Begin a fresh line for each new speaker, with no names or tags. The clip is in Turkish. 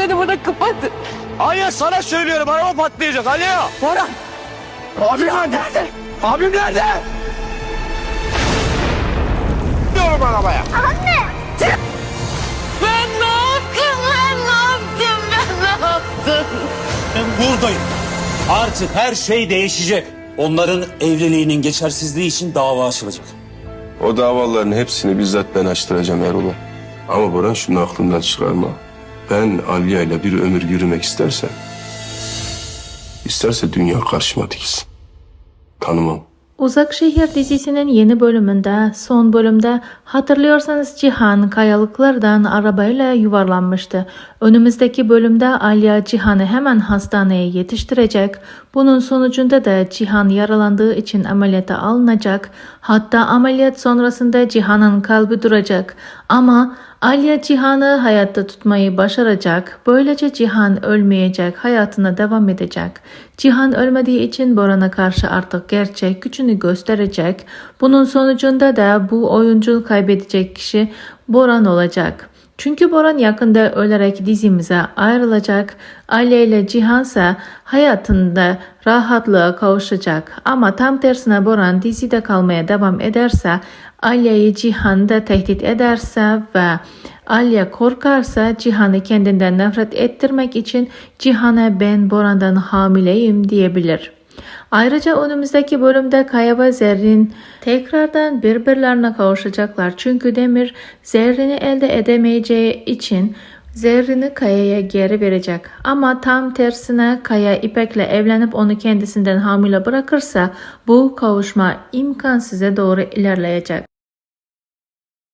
seni bırakıp hadi.
Hayır sana söylüyorum araba patlayacak alo.
Boran.
Abim nerede? Abim nerede? Diyorum arabaya.
Ben ne yaptım ben ne yaptım ben ne yaptım.
Ben buradayım. Artık her şey değişecek. Onların evliliğinin geçersizliği için dava açılacak.
O davaların hepsini bizzat ben açtıracağım Erol'a. Ama Boran şunu aklından çıkarma. Ben Aliye ile bir ömür yürümek istersem... ...isterse dünya karşıma dikilsin. Tanımam.
Uzak Şehir dizisinin yeni bölümünde, son bölümde hatırlıyorsanız Cihan kayalıklardan arabayla yuvarlanmıştı. Önümüzdeki bölümde Alya Cihan'ı hemen hastaneye yetiştirecek. Bunun sonucunda da Cihan yaralandığı için ameliyata alınacak. Hatta ameliyat sonrasında Cihan'ın kalbi duracak. Ama Alya Cihan'ı hayatta tutmayı başaracak. Böylece Cihan ölmeyecek, hayatına devam edecek. Cihan ölmediği için Boran'a karşı artık gerçek gücünü gösterecek. Bunun sonucunda da bu oyuncu kaybedecek kişi Boran olacak. Çünkü Boran yakında ölerek dizimize ayrılacak. Alya ile Cihan ise hayatında rahatlığa kavuşacak. Ama tam tersine Boran dizide kalmaya devam ederse, Alya'yı Cihan da tehdit ederse ve Alya korkarsa Cihan'ı kendinden nefret ettirmek için Cihan'a ben Boran'dan hamileyim diyebilir. Ayrıca önümüzdeki bölümde Kaya ve Zerrin tekrardan birbirlerine kavuşacaklar. Çünkü Demir Zerrin'i elde edemeyeceği için Zerrin'i Kaya'ya geri verecek. Ama tam tersine Kaya İpek'le evlenip onu kendisinden hamile bırakırsa bu kavuşma imkansıza doğru ilerleyecek.